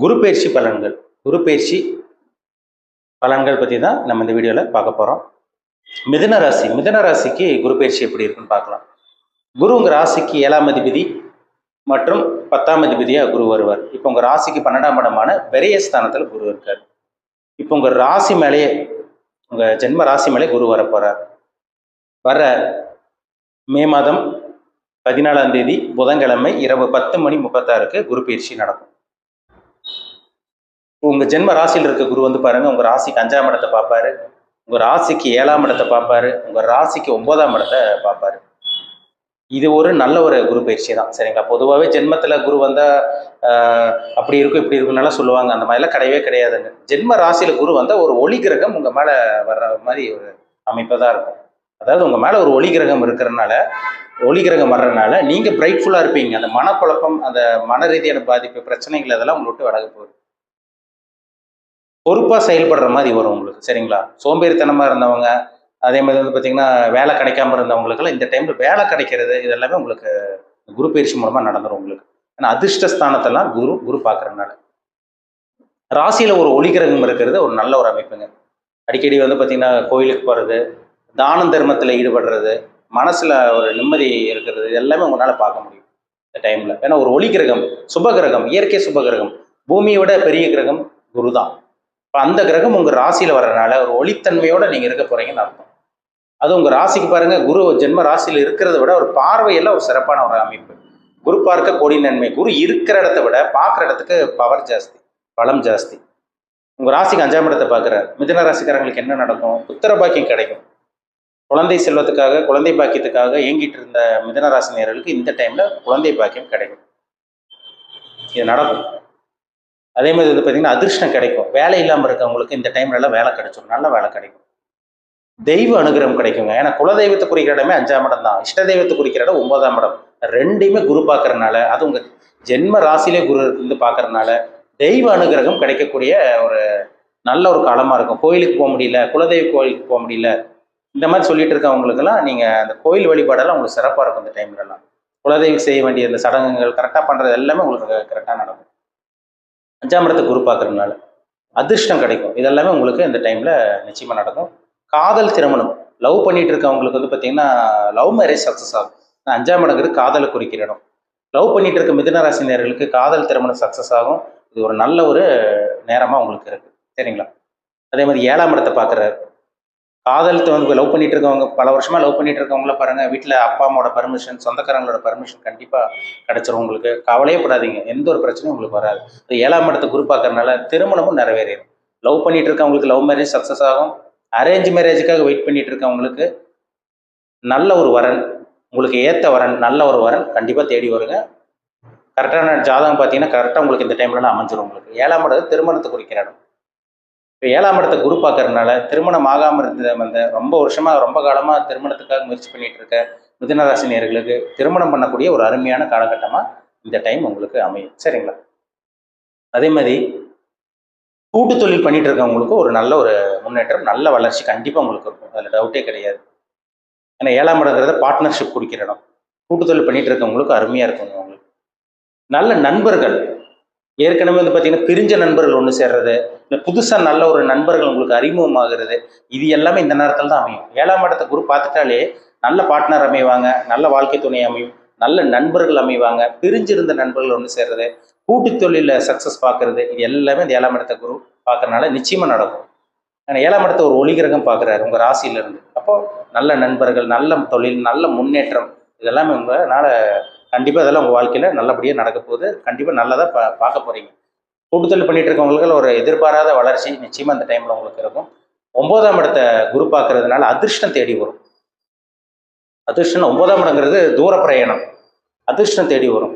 குரு பயிற்சி பலன்கள். குரு பயிற்சி பலன்கள் பற்றி தான் நம்ம இந்த வீடியோவில் பார்க்க போகிறோம் மிதுன ராசி. மிதுன ராசிக்கு குரு பயிற்சி எப்படி இருக்குன்னு பார்க்கலாம். குரு உங்கள் ராசிக்கு ஏழாம் அதிபதி மற்றும் பத்தாம் அதிபதியாக குரு வருவார். இப்போ உங்கள் ராசிக்கு பன்னெண்டாம் இடமான பெரிய ஸ்தானத்தில் குரு இருக்கார். இப்போ உங்கள் ராசி மேலேயே உங்கள் ஜென்ம ராசி மேலே குரு வர போகிறார் வர மே மாதம் பதினாலாம் தேதி புதன்கிழமை இரவு பத்து மணி முப்பத்தாறுக்கு குரு பயிற்சி நடக்கும். உங்க ஜென்ம ராசியில் இருக்க குரு வந்து பாருங்க உங்க ராசிக்கு அஞ்சாம் இடத்தை பார்ப்பாரு. உங்க ராசிக்கு ஏழாம் இடத்தை பார்ப்பாரு. உங்க ராசிக்கு ஒன்பதாம் இடத்தை பார்ப்பாரு. இது ஒரு நல்ல ஒரு குரு பயிற்சி தான். சரிங்களா? பொதுவாகவே ஜென்மத்தில் குரு வந்தால் அப்படி இருக்கும் இப்படி இருக்கும்னால சொல்லுவாங்க. அந்த மாதிரிலாம் கிடையவே கிடையாதுங்க ஜென்ம ராசியில் குரு வந்தால் ஒரு ஒளி கிரகம் உங்கள் மேலே வர்ற மாதிரி ஒரு அமைப்பாக தான் இருக்கும். அதாவது உங்கள் மேலே ஒரு ஒளி கிரகம் இருக்கிறனால ஒளி கிரகம் வர்றதுனால நீங்கள் பிரைட்ஃபுல்லாக இருப்பீங்க. அந்த மனக்குழப்பம் அந்த மன ரீதியான பாதிப்பு பிரச்சனைகள் அதெல்லாம் உங்களை விட்டு விலக போகுது. பொறுப்பாக செயல்படுற மாதிரி வரும் உங்களுக்கு சரிங்களா? சோம்பேறித்தனமாக இருந்தவங்க அதே மாதிரி வந்து பார்த்தீங்கன்னா வேலை கிடைக்காம இருந்தவங்களுக்குலாம் இந்த டைமில் வேலை கிடைக்கிறது இது எல்லாமே உங்களுக்கு குரு பயிற்சி மூலமாக நடந்துடும் உங்களுக்கு. ஏன்னா அதிர்ஷ்டஸ்தானத்தெல்லாம் குரு குரு பார்க்குறதுனால ராசியில் ஒரு ஒளிகிரகம் இருக்கிறது ஒரு நல்ல ஒரு அமைப்புங்க. அடிக்கடி வந்து பார்த்தீங்கன்னா கோயிலுக்கு போகிறது தானம் தர்மத்தில் ஈடுபடுறது மனசில் ஒரு நிம்மதி இருக்கிறது எல்லாமே உங்களால் பார்க்க முடியும் இந்த டைமில் ஏன்னா ஒரு ஒளி கிரகம் சுப கிரகம் இயற்கை சுப கிரகம். பூமியை விட பெரிய கிரகம் குரு தான் இப்போ அந்த கிரகம் உங்கள் ராசியில் வர்றதுனால ஒரு ஒளித்தன்மையோடு நீங்கள் இருக்க போகிறீங்கன்னு அர்த்தம். அது உங்கள் ராசிக்கு பாருங்கள் குரு ஜென்ம ராசியில் இருக்கிறத விட ஒரு பார்வையெல்லாம் ஒரு சிறப்பான ஒரு அமைப்பு. குரு பார்க்க கொடி நன்மை. குரு இருக்கிற இடத்த விட பார்க்குற இடத்துக்கு பவர் ஜாஸ்தி பலம் ஜாஸ்தி. உங்கள் ராசிக்கு அஞ்சாம் இடத்தை பார்க்குறாரு. மிதன ராசிக்காரங்களுக்கு என்ன நடக்கும்? உத்தர பாக்கியம் கிடைக்கும். குழந்தை செல்வத்துக்காக குழந்தை பாக்கியத்துக்காக ஏங்கிட்டு இருந்த மிதன ராசி நேயர்களுக்கு இந்த டைமில் குழந்தை பாக்கியம் கிடைக்கும். இது நடக்கும். அதே மாதிரி வந்து பார்த்தீங்கன்னா அதிர்ஷ்டம் கிடைக்கும். வேலை இல்லாமல் இருக்கவங்களுக்கு இந்த டைம் நல்லா வேலை கிடைச்சிடும் நல்ல வேலை கிடைக்கும். தெய்வ அனுகிரகம் கிடைக்குங்க. ஏன்னா குலதெய்வத்தை குறிக்கிற இடமே அஞ்சாம் இடம் தான். இஷ்ட தெய்வத்தை குறிக்கிற இடம் ஒன்பதாம் இடம். ரெண்டையுமே குரு பார்க்கறனால அது உங்க ஜென்ம ராசிலே குரு இருந்து பார்க்கறனால தெய்வ அனுகிரகம் கிடைக்கக்கூடிய ஒரு நல்ல ஒரு காலமாக இருக்கும். கோயிலுக்கு போக முடியல குலதெய்வ கோயிலுக்கு போக முடியல. இந்த மாதிரி சொல்லிட்டு இருக்கவங்களுக்கெல்லாம் நீங்கள் அந்த கோயில் வழிபாடெல்லாம் உங்களுக்கு சிறப்பாக இருக்கும் இந்த டைம்லலாம் குலதெய்வம் செய்ய வேண்டிய இந்த சடங்குகள் கரெக்டாக பண்ணுறது எல்லாமே உங்களுக்கு கரெக்டாக நடக்கும். அஞ்சாம் இடத்தை குரு பார்க்கறதுனால அதிர்ஷ்டம் கிடைக்கும். இதெல்லாமே உங்களுக்கு இந்த டைமில் நிச்சயமாக நடக்கும். காதல் திருமணம். லவ் பண்ணிட்டு இருக்கவங்களுக்கு வந்து பார்த்தீங்கன்னா லவ் மேரேஜ் சக்ஸஸ் ஆகும். ஆனா அஞ்சாம் இடங்கிறது காதலை குறிக்கிற இடம். லவ் பண்ணிட்டு இருக்க மிதனராசி காதல் திருமணம் சக்ஸஸ் ஆகும். இது ஒரு நல்ல ஒரு நேரமாக உங்களுக்கு இருக்குது சரிங்களா? அதே மாதிரி ஏழாம் இடத்தை பார்க்குறாரு. காதலத்தை வந்து லவ் பண்ணிட்டு இருக்கவங்க பல வருஷமா லவ் பண்ணிட்டு இருக்கவங்கள பாருங்க வீட்டில் அப்பா அம்மாவோட பர்மிஷன் சொந்தக்காரங்களோட பர்மிஷன் கண்டிப்பா கிடைச்சிரும் உங்களுக்கு. கவலையே படாதீங்க. எந்த ஒரு பிரச்சனையும் உங்களுக்கு வராது. ஏழாம் இடத்தை குரு திருமணமும் நிறைவேறிடும் லவ் பண்ணிட்டு இருக்கவங்களுக்கு லவ் மேரேஜ் சக்ஸஸ் ஆகும். அரேஞ்ச் மேரேஜுக்காக வெயிட் பண்ணிட்டு இருக்கவங்களுக்கு நல்ல ஒரு வரன் உங்களுக்கு ஏற்ற வரன் நல்ல ஒரு வரன் கண்டிப்பாக தேடி வருங்க. கரெக்டான ஜாதகம் பார்த்தீங்கன்னா கரெக்டாக உங்களுக்கு இந்த டைம்லலாம் அமைஞ்சிரும் உங்களுக்கு. ஏழாம் இடத்து திருமணத்தை குறிக்கிற இடம். இப்போ ஏழாம் இடத்தை குரு பார்க்கறதுனால திருமணம் ஆகாமல் இருந்த வந்த ரொம்ப வருஷமா ரொம்ப காலமாக திருமணத்துக்காக முயற்சி பண்ணிட்டு இருக்க மிதனராசினியர்களுக்கு திருமணம் பண்ணக்கூடிய ஒரு அருமையான காலகட்டமாக இந்த டைம் உங்களுக்கு அமையும். சரிங்களா? அதே மாதிரி கூட்டு தொழில் பண்ணிட்டு இருக்கவங்களுக்கு ஒரு நல்ல ஒரு முன்னேற்றம் நல்ல வளர்ச்சி கண்டிப்பாக உங்களுக்கு இருக்கும். அதில் டவுட்டே கிடையாது. ஏன்னா ஏழாம் இடங்கிறத பார்ட்னர்ஷிப் குடிக்கிற இடம். கூட்டு தொழில் பண்ணிட்டு இருக்கவங்களுக்கு அருமையாக இருக்கும் உங்களுக்கு. நல்ல நண்பர்கள் ஏற்கனவே வந்து பார்த்தீங்கன்னா பிரிஞ்ச நண்பர்கள் ஒன்று சேர்றது இல்லை புதுசாக நல்ல ஒரு நண்பர்கள் உங்களுக்கு அறிமுகமாகிறது இது எல்லாமே இந்த நேரத்தில் தான் அமையும். ஏழாம் இடத்த குரு பார்த்துட்டாலே நல்ல பார்ட்னர் அமைவாங்க நல்ல வாழ்க்கை துணை அமையும் நல்ல நண்பர்கள் அமைவாங்க பிரிஞ்சிருந்த நண்பர்கள் ஒன்று சேர்றது கூட்டு தொழிலில் சக்ஸஸ் பார்க்கறது இது எல்லாமே இந்த ஏழாம் இடத்த குரு பார்க்கறனால நிச்சயமாக நடக்கும். ஆனால் ஏழாம் இடத்த ஒரு ஒளிகிரகம் பார்க்குறாரு உங்கள் ராசியிலேருந்து அப்போ நல்ல நண்பர்கள் நல்ல தொழில் நல்ல முன்னேற்றம் இதெல்லாமே உங்களால் கண்டிப்பாக இதெல்லாம் உங்கள் வாழ்க்கையில் நல்லபடியாக நடக்க போகுது. கண்டிப்பாக நல்லதாக பா பார்க்க போகிறீங்க கூட்டுத்தொழில் பண்ணிட்டு இருக்கவங்களுக்கு ஒரு எதிர்பாராத வளர்ச்சி நிச்சயமாக அந்த டைமில் உங்களுக்கு இருக்கும். ஒன்பதாம் இடத்த குரு பார்க்கறதுனால அதிர்ஷ்டம் தேடி வரும். அதிர்ஷ்டம் ஒன்பதாம் இடங்கிறது தூர பிரயாணம். அதிர்ஷ்டம் தேடி வரும்.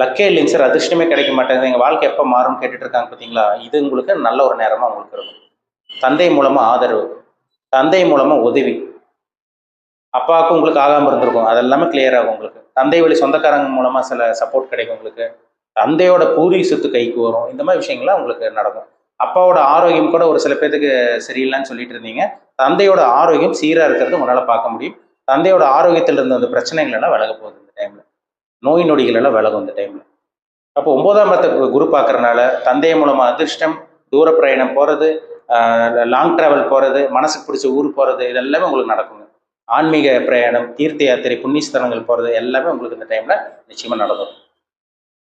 லக்கே இல்லைங்க சார் அதிர்ஷ்டமே கிடைக்க மாட்டேங்குது. எங்கள் வாழ்க்கை எப்போ மாறும்னு கேட்டுட்டு இருக்காங்க பார்த்தீங்களா இது உங்களுக்கு நல்ல ஒரு நேரமாக உங்களுக்கு இருக்கும். தந்தை மூலமாக ஆதரவு. தந்தை மூலமாக உதவி. அப்பாவுக்கும் உங்களுக்கு ஆகாமல் இருந்திருக்கும். அதெல்லாமே கிளியர் ஆகும் உங்களுக்கு. தந்தை வழி சொந்தக்காரங்க மூலமாக சில சப்போர்ட் கிடைக்கும் உங்களுக்கு. தந்தையோட பூர்வீக சொத்து கைக்கு வரும். இந்த மாதிரி விஷயங்கள்லாம் உங்களுக்கு நடக்கும். அப்பாவோட ஆரோக்கியம் கூட ஒரு சில பேர்த்துக்கு சரியில்லைன்னு சொல்லிட்டு இருந்தீங்க. தந்தையோட ஆரோக்கியம் சீராக இருக்கிறது உங்களால் பார்க்க முடியும். தந்தையோட ஆரோக்கியத்தில் இருந்த அந்த பிரச்சனைகள் எல்லாம் விலக போகுது இந்த டைமில் நோய் நொடிகள் எல்லாம் விலகும் இந்த டைமில் அப்போ ஒன்பதாம் இடத்தை குரு பார்க்குறனால தந்தை மூலமாக அதிர்ஷ்டம் தூர பிரயாணம் போகிறது லாங் ட்ராவல் போகிறது மனசுக்கு பிடிச்ச ஊர் போகிறது இதெல்லாமே உங்களுக்கு நடக்குங்க. ஆன்மீக பிரயாணம் தீர்த்த யாத்திரை புண்ணிய ஸ்தலங்கள் போகிறது எல்லாமே உங்களுக்கு இந்த டைமில் நிச்சயமாக நடக்கும்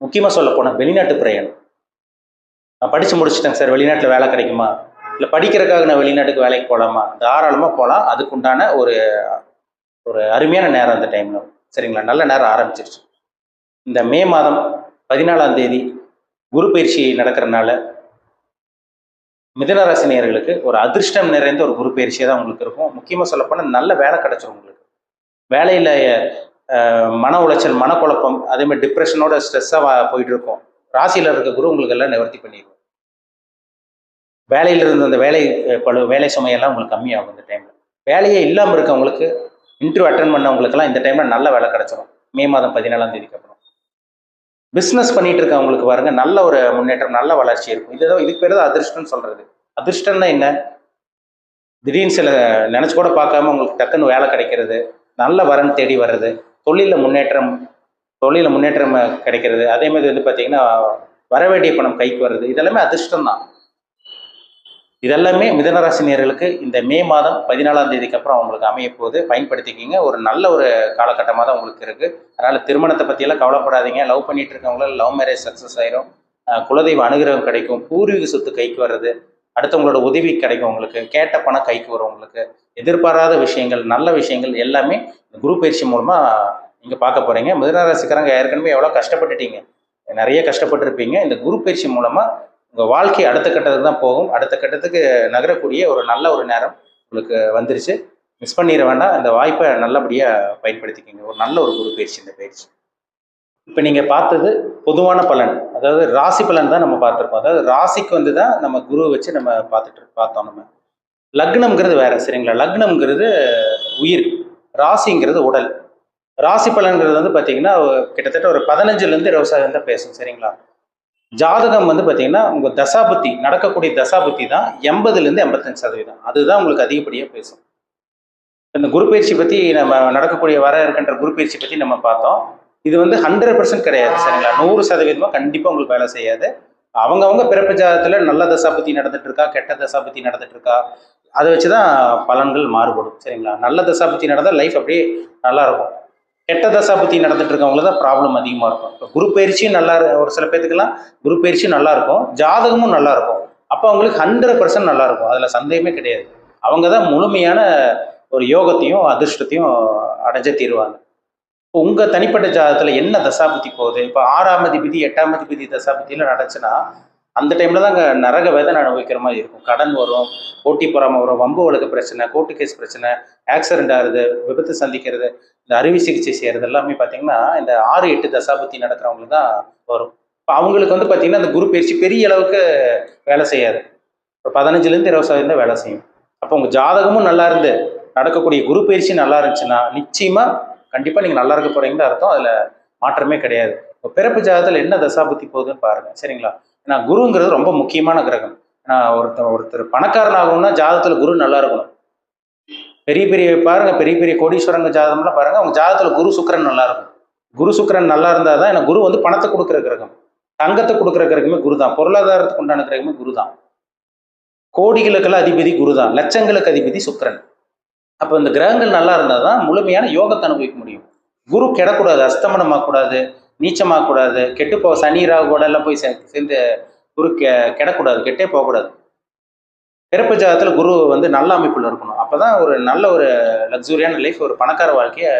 முக்கியமாக சொல்ல போனால் வெளிநாட்டு பிரயாணம். நான் படித்து முடிச்சுட்டேங்க சார். வெளிநாட்டில் வேலை கிடைக்குமா? இல்லை படிக்கிறதுக்காக நான் வெளிநாட்டுக்கு வேலைக்கு போகலாமா தாராளமாக போகலாம் அதுக்குண்டான ஒரு ஒரு அருமையான நேரம் அந்த டைமில் சரிங்களா? நல்ல நேரம் ஆரம்பிச்சிருச்சு. இந்த மே மாதம் பதினாலாம் தேதி குரு பயிற்சி நடக்கிறனால மிதனராசி நேர்களுக்கு ஒரு அதிர்ஷ்டம் நிறைந்த ஒரு குரு பயிற்சியாக தான் உங்களுக்கு இருக்கும். முக்கியமாக சொல்லப்போனால் நல்ல வேலை கிடைச்சிரும் உங்களுக்கு. வேலையில் மன உளைச்சல் மனக்குழப்பம் அதே மாதிரி டிப்ரெஷனோட ஸ்ட்ரெஸ்ஸாக போயிட்டு இருக்கும் ராசியில் இருக்க குரு உங்களுக்கு எல்லாம் நிவர்த்தி பண்ணிடும் வேலையில் இருந்த அந்த வேலை பழு வேலை சுமையெல்லாம் உங்களுக்கு கம்மியாகும் இந்த டைமில் வேலையே இல்லாமல் இருக்கவங்களுக்கு இன்டர்வியூ அட்டன் பண்ணவங்களுக்கெல்லாம் இந்த டைமில் நல்ல வேலை கிடச்சிரும். மே மாதம் பதினாலாம் தேதிக்கு அப்புறம். பிஸ்னஸ் பண்ணிட்டு இருக்கவங்களுக்கு பாருங்க நல்ல ஒரு முன்னேற்றம் நல்ல வளர்ச்சி இருக்கும். இதுதான் இதுக்கு பேர் தான் அதிர்ஷ்டம்னு சொல்றது. அதிர்ஷ்டம்னா என்ன? திடீர்னு சில நினைச்சு கூட பார்க்காம உங்களுக்கு டக்குன்னு வேலை கிடைக்கிறது நல்ல வரன் தேடி வர்றது தொழிலில் முன்னேற்றம் தொழிலில் முன்னேற்றம் கிடைக்கிறது. அதே மாதிரி வந்து பார்த்தீங்கன்னா வர வேண்டிய பணம் கைக்கு வர்றது இதெல்லாமே அதிர்ஷ்டம் தான் இதெல்லாமே மிதனராசினியர்களுக்கு இந்த மே மாதம் பதினாலாம் தேதிக்கு அப்புறம் அவங்களுக்கு அமைய போது பயன்படுத்திக்கிங்க. ஒரு நல்ல ஒரு காலகட்டமாக தான் உங்களுக்கு இருக்கு. அதனால திருமணத்தை பற்றியெல்லாம் கவலைப்படாதீங்க. லவ் பண்ணிட்டு இருக்கவங்கள லவ் மேரேஜ் சக்ஸஸ் ஆயிரும். குலதெய்வ அனுகிரகம் கிடைக்கும். பூர்வீக சொத்து கைக்கு வர்றது அடுத்தவங்களோட உதவி கிடைக்கும் உங்களுக்கு. கேட்ட பணம் கைக்கு வரும் உங்களுக்கு. எதிர்பாராத விஷயங்கள் நல்ல விஷயங்கள் எல்லாமே இந்த குரு பயிற்சி மூலமாக நீங்கள் பார்க்க போகிறீங்க மிதனராசிக்காரங்க ஏற்கனவே எவ்வளோ கஷ்டப்பட்டுட்டீங்க. நிறைய கஷ்டப்பட்டிருப்பீங்க. இந்த குரு பயிற்சி மூலமாக உங்கள் வாழ்க்கை அடுத்த கட்டத்துக்கு தான் போகும். அடுத்த கட்டத்துக்கு நகரக்கூடிய ஒரு நல்ல ஒரு நேரம் உங்களுக்கு வந்துருச்சு. மிஸ் பண்ணிட வேண்டாம். இந்த வாய்ப்பை நல்லபடியாக பயன்படுத்திக்கிங்க. ஒரு நல்ல ஒரு குரு பயிற்சி இந்த பயிற்சி. இப்போ நீங்கள் பார்த்தது பொதுவான பலன். அதாவது ராசி பலன் தான் நம்ம பார்த்துருப்போம். அதாவது ராசிக்கு வந்து தான் நம்ம குருவை வச்சு நம்ம பார்த்துட்டு பார்த்தோம் நம்ம. லக்னம்ங்கிறது வேற சரிங்களா? லக்னம்ங்கிறது உயிர். ராசிங்கிறது உடல். ராசி பலன்கிறது வந்து பார்த்தீங்கன்னா கிட்டத்தட்ட ஒரு பதினஞ்சுலேருந்து இருபது சதவீதம் தான் பேசும் சரிங்களா? ஜாதகம் வந்து பார்த்தீங்கன்னா உங்கள் தசாபுத்தி நடக்கக்கூடிய தசாபுத்தி தான் எண்பதுலேருந்து எண்பத்தஞ்சு சதவீதம். அதுதான் உங்களுக்கு அதிகப்படியாக பேசும். இந்த குரு பயிற்சி பற்றி நம்ம நடக்கக்கூடிய வர இருக்கின்ற குரு பயிற்சி பற்றி நம்ம பார்த்தோம். இது வந்து ஹண்ட்ரட் பர்சன்ட் கிடையாது சரிங்களா? நூறு சதவீதமாக கண்டிப்பாக உங்களுக்கு வேலை செய்யாது. அவங்கவுங்க பிறப்பு ஜாதகத்தில் நல்ல தசாபுத்தி நடந்துட்டு இருக்கா கெட்ட தசாபுத்தி நடந்துட்டு இருக்கா அதை வச்சு தான் பலன்கள் மாறுபடும் சரிங்களா? நல்ல தசாபுத்தி நடந்தால் லைஃப் அப்படியே நல்லா இருக்கும். கெட்ட தசாபுத்தி நடந்துட்டு இருக்கவங்களுக்கு தான் ப்ராப்ளம் அதிகமாக இருக்கும். இப்போ குரு பயிற்சியும் நல்லா ஒரு சில பேத்துக்கெல்லாம் குரு பயிற்சியும் நல்லா இருக்கும். ஜாதகமும் நல்லா இருக்கும். அப்போ அவங்களுக்கு ஹண்ட்ரட் பர்சன்ட் நல்லா இருக்கும். அதில் சந்தேகமே கிடையாது. அவங்க தான் முழுமையான ஒரு யோகத்தையும் அதிர்ஷ்டத்தையும் அடைஞ்ச தீருவாங்க. இப்போ உங்கள் தனிப்பட்ட ஜாதகத்தில் என்ன தசாபுத்தி போகுது? இப்போ ஆறாம் அதிபதி எட்டாம் அதிபதி தசாபுத்தியில் நடந்துச்சுன்னா அந்த டைமில் தான் அங்கே நரக வேதனை அனுபவிக்கிற மாதிரி இருக்கும். கடன் வரும் போட்டி பொறாமல் வரும் வம்பு வழக்கு பிரச்சனை கோர்ட்டு கேஸ் பிரச்சனை ஆக்சிடென்ட் ஆகுது விபத்து சந்திக்கிறது இந்த அறுவை சிகிச்சை செய்கிறது எல்லாமே பார்த்தீங்கன்னா இந்த ஆறு எட்டு தசாபத்தி நடக்கிறவங்களுக்கு தான் வரும். இப்போ அவங்களுக்கு வந்து பார்த்தீங்கன்னா அந்த குரு பயிற்சி பெரிய அளவுக்கு வேலை செய்யாது. ஒரு பதினஞ்சுலேருந்து இருபது சதவீதம் வேலை செய்யும். அப்போ உங்கள் ஜாதகமும் நல்லா இருந்து நடக்கக்கூடிய குரு பயிற்சி நல்லா இருந்துச்சுன்னா நிச்சயமாக கண்டிப்பாக நீங்கள் நல்லா இருக்க போகிறீங்கன்னு அர்த்தம். அதில் மாற்றமே கிடையாது. இப்போ பிறப்பு ஜாதகத்தில் என்ன தசாபத்தி போகுதுன்னு பாருங்கள் சரிங்களா? ஏன்னா குருங்கிறது ரொம்ப முக்கியமான கிரகம். ஏன்னா ஒருத்தர் ஒருத்தர் பணக்காரன் ஆகணும்னா ஜாதகத்தில் குரு நல்லா இருக்கணும். பெரிய பெரிய பாருங்க பெரிய பெரிய கோடீஸ்வரங்க ஜாதகம்லாம் பாருங்க அவங்க ஜாதகத்தில் குரு சுக்கரன் நல்லா இருக்கும். குரு சுக்கிரன் நல்லா இருந்தால் தான் ஏன்னா குரு வந்து பணத்தை கொடுக்குற கிரகம். தங்கத்தை கொடுக்குற கிரகமே குரு தான். பொருளாதாரத்துக்கு உண்டான கிரகமே குரு தான். கோடிகளுக்கெல்லாம் அதிபதி குரு தான். லட்சங்களுக்கு அதிபதி சுக்கிரன். அப்போ இந்த கிரகங்கள் நல்லா இருந்தால் தான் முழுமையான யோகத்தை அனுபவிக்க முடியும். குரு கெடக்கூடாது அஸ்தமனமாகக்கூடாது. நீச்சமாகக்கூடாது கெட்டு போக சனி ராகு கூட எல்லாம் போய் சேர்ந்து குரு கெ கெடக்கூடாது. கெட்டே போகக்கூடாது. பிறப்பு ஜாதகத்தில் குரு வந்து நல்ல அமைப்பில் இருக்கணும். அப்போ தான் ஒரு நல்ல ஒரு லக்ஸூரியான லைஃப் ஒரு பணக்கார வாழ்க்கையை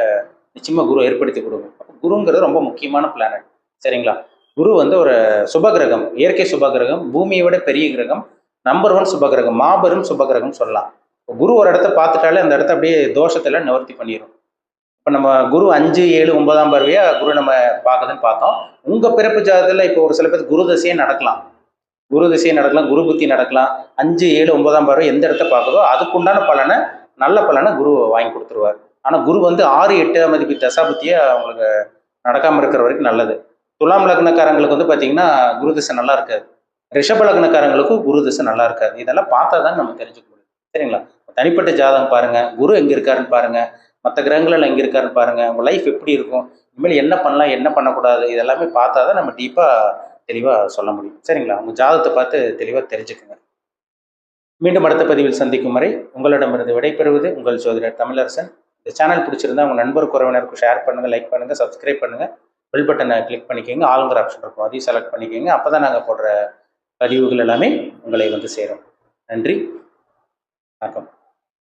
நிச்சயமாக குரு ஏற்படுத்தி கொடுக்கும். அப்போ குருங்கிறது ரொம்ப முக்கியமான பிளானட் சரிங்களா? குரு வந்து ஒரு சுபகிரகம். இயற்கை சுபகிரகம் பூமியை விட பெரிய கிரகம் நம்பர் ஒன் சுபகிரகம் மாபெரும் சுபகிரகம் சொல்லலாம். இப்போ குரு ஒரு இடத்த பார்த்துட்டாலே அந்த இடத்த அப்படியே தோஷத்தில் நிவர்த்தி பண்ணிடும் இப்போ நம்ம குரு அஞ்சு ஏழு ஒன்பதாம் பார்வையா குரு நம்ம பார்க்குதுன்னு பார்த்தோம். உங்கள் பிறப்பு ஜாதகத்தில் இப்போ ஒரு சில பேர் குரு தசையே நடக்கலாம். குரு திசையை நடக்கலாம் குரு புத்தி நடக்கலாம். அஞ்சு ஏழு ஒன்பதாம் பார்வை எந்த இடத்த பார்க்குதோ அதுக்குண்டான பலனை நல்ல பலனை குரு வாங்கி கொடுத்துருவார். ஆனால் குரு வந்து ஆறு எட்டாம் மதிப்பு தசாபுத்தியை அவங்களுக்கு நடக்காமல் இருக்கிற வரைக்கும் நல்லது. துலாம் லக்னக்காரங்களுக்கு வந்து பார்த்தீங்கன்னா குரு திசை நல்லா இருக்காது. ரிஷப லக்னக்காரங்களுக்கும் குரு திசை நல்லா இருக்காது. இதெல்லாம் பார்த்தா தான் நம்ம தெரிஞ்சுக்க முடியும். சரிங்களா? தனிப்பட்ட ஜாதகம் பாருங்க. குரு எங்கே இருக்காருன்னு பாருங்கள் மற்ற கிரகங்களில் எங்கே இருக்காருன்னு பாருங்கள் உங்கள் லைஃப் எப்படி இருக்கும்? இனிமேல் என்ன பண்ணலாம் என்ன பண்ணக்கூடாது இதெல்லாமே பார்த்தா தான் நம்ம டீப்பாக தெளிவாக சொல்ல முடியும். சரிங்களா? உங்கள் ஜாதகத்தை பார்த்து தெளிவாக தெரிஞ்சுக்குங்க. மீண்டும் அடுத்த பதிவில் சந்திக்கும் வரை உங்களிடமிருந்து விடைபெறுவது உங்கள் ஜோதிடர் தமிழரசன். இந்த சேனல் பிடிச்சிருந்தா உங்கள் நண்பர் உறவினருக்கும் ஷேர் பண்ணுங்கள் லைக் பண்ணுங்கள் சப்ஸ்கிரைப் பண்ணுங்கள் பெல் பட்டனை கிளிக் பண்ணிக்கோங்க. ஆளுங்கிற ஆப்ஷன் இருக்கும். அதையும் செலக்ட் பண்ணிக்கோங்க. அப்போ தான் நாங்கள் போடுற பதிவுகள் எல்லாமே உங்களை வந்து சேரும். நன்றி. வணக்கம்.